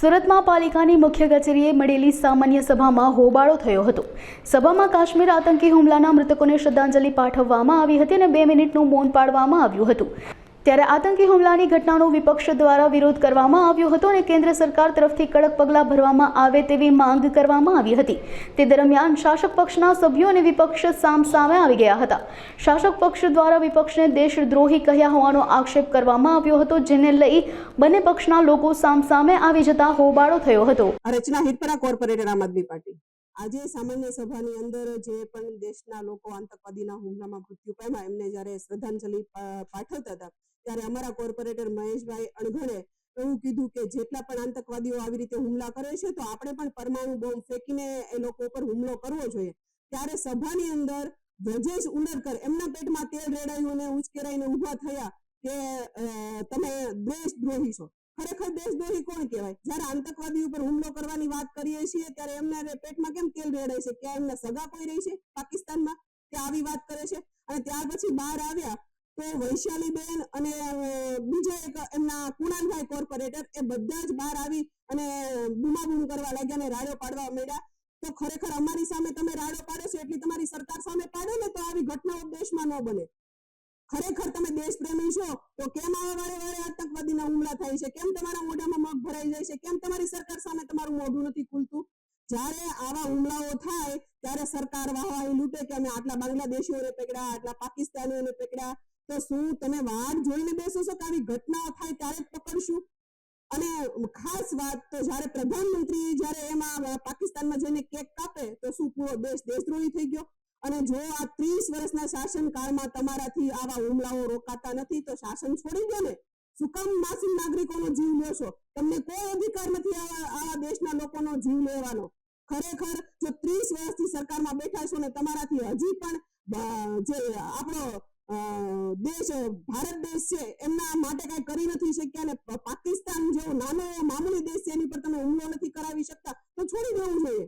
સુરતમાં પાલિકાની મુખ્ય કચેરીએ મળેલી સામાન્ય સભામાં હોબાળો થયો હતો. સભામાં કાશ્મીર આતંકી હુમલાના મૃતકોને શ્રદ્ધાંજલિ પાઠવવામાં આવી હતી અને બે મિનિટનું મૌન પાડવામાં આવ્યું હતું. ત્યારે આતંકી હુમલાની ઘટનાનો વિપક્ષ દ્વારા વિરોધ કરવામાં આવ્યો હતો અને કેન્દ્ર સરકાર તરફથી કડક પગલાં ભરવામાં આવે તેવી માંગ કરવામાં આવી હતી. તે દરમિયાન શાસક પક્ષના સભ્યો અને વિપક્ષ સામસામે આવી ગયા હતા. શાસક પક્ષ દ્વારા વિપક્ષને દેશદ્રોહી કહ્યા હોવાનો આક્ષેપ કરવામાં આવ્યો હતો, જેને લઈ બંને પક્ષના લોકો સામસામે આવી જતા હોબાળો થયો હતો. રચના હિતપરા કોર્પોરેટર આમ આદમી પાર્ટી. આજે સામાન્ય સભાની અંદર જે પણ દેશના લોકો આતંકવાદીના હુમલામાં મૃત્યુ પામ્યા, એમને જ્યારે શ્રદ્ધાંજલિ પાઠવતા હતા, ત્યારે અમારા કોર્પોરેટર મહેશભાઈ અણઘડે એવું કીધું કે જેટલા પણ આતંકવાદીઓ આવી રીતે હુમલા કરે છે, તો આપણે પણ પરમાણુ બોમ્બ ફેંકીને એ લોકો ઉપર હુમલો કરવો જોઈએ. ત્યારે સભાની અંદર વ્રજેશ ઉંડરકર એમના પેટમાં તેલ રેડાયું અને ઉશ્કેરાઈને ઊભા થયા કે તમે દેશદ્રોહી છો. ખરેખર દેશદ્રોહી કોણ કહેવાય? જ્યારે આતંકવાદી ઉપર હુમલો કરવાની વાત કરીએ છીએ ત્યારે એમના પેટમાં કેમ તેલ રેડાય છે? ક્યાં એમના સગા કોઈ રહી છે? પાકિસ્તાનમાં તે આવી વાત કરે છે. અને ત્યાર પછી બહાર આવ્યા તો વૈશાલીબેન અને અ, બીજા એક એમના કુણાલભાઈ કોર્પોરેટર એ બધા જ બહાર આવી અને બૂમાબૂમ કરવા લાગ્યા અને રાડો પાડવા માંડ્યા. તો ખરેખર અમારી સામે તમે રાડો પાડો છો એટલી તમારી સરકાર સામે પાડો ને તો આવી ઘટનાઓ દેશમાં ન બને. ખરેખર તમે દેશપ્રેમી છો તો કેમ આવા વારે વારે આતંકવાદીના હુમલા થાય છે? કેમ તમારા મોઢામાં મગ ભરાઈ જાય છે? કેમ તમારી સરકાર સામે તમારું મોઢું નથી ખુલતું? જ્યારે આવા હુમલાઓ થાય, ત્યારે સરકાર વાહવાહી લૂંટે કે અમે આટલા બાંગ્લાદેશીઓને પકડ્યા, આટલા પાકિસ્તાનીઓને પકડ્યા. તો શું તમે વાર જોઈને બેસો છો કે આવી ઘટનાઓ થાય ત્યારે જ પકડશું? અને ખાસ વાત તો જ્યારે પ્રધાનમંત્રી જ્યારે એમાં પાકિસ્તાનમાં જઈને કેક કાપે, તો શું પૂરો દેશ દેશદ્રોહી થઈ ગયો? અને જો આ ત્રીસ વર્ષના શાસનકાળમાં તમારાથી આવા હુમલાઓ રોકાતા નથી, તો શાસન છોડી દો ને. શું કામ નાગરિકોનો જીવ લેશો? તમને કોઈ અધિકાર નથી આવા દેશના લોકોનો જીવ લેવાનો. ખરેખર જો ત્રીસ વર્ષથી સરકારમાં બેઠા છો ને તમારાથી હજી પણ જે આપણો દેશ, ભારત દેશ છે, એમના માટે કઈ કરી નથી શક્યા અને પાકિસ્તાન જેવો નાનો મામૂલી દેશ છે, એની પર તમે હુમલો નથી કરાવી શકતા, તો છોડી દેવું જોઈએ.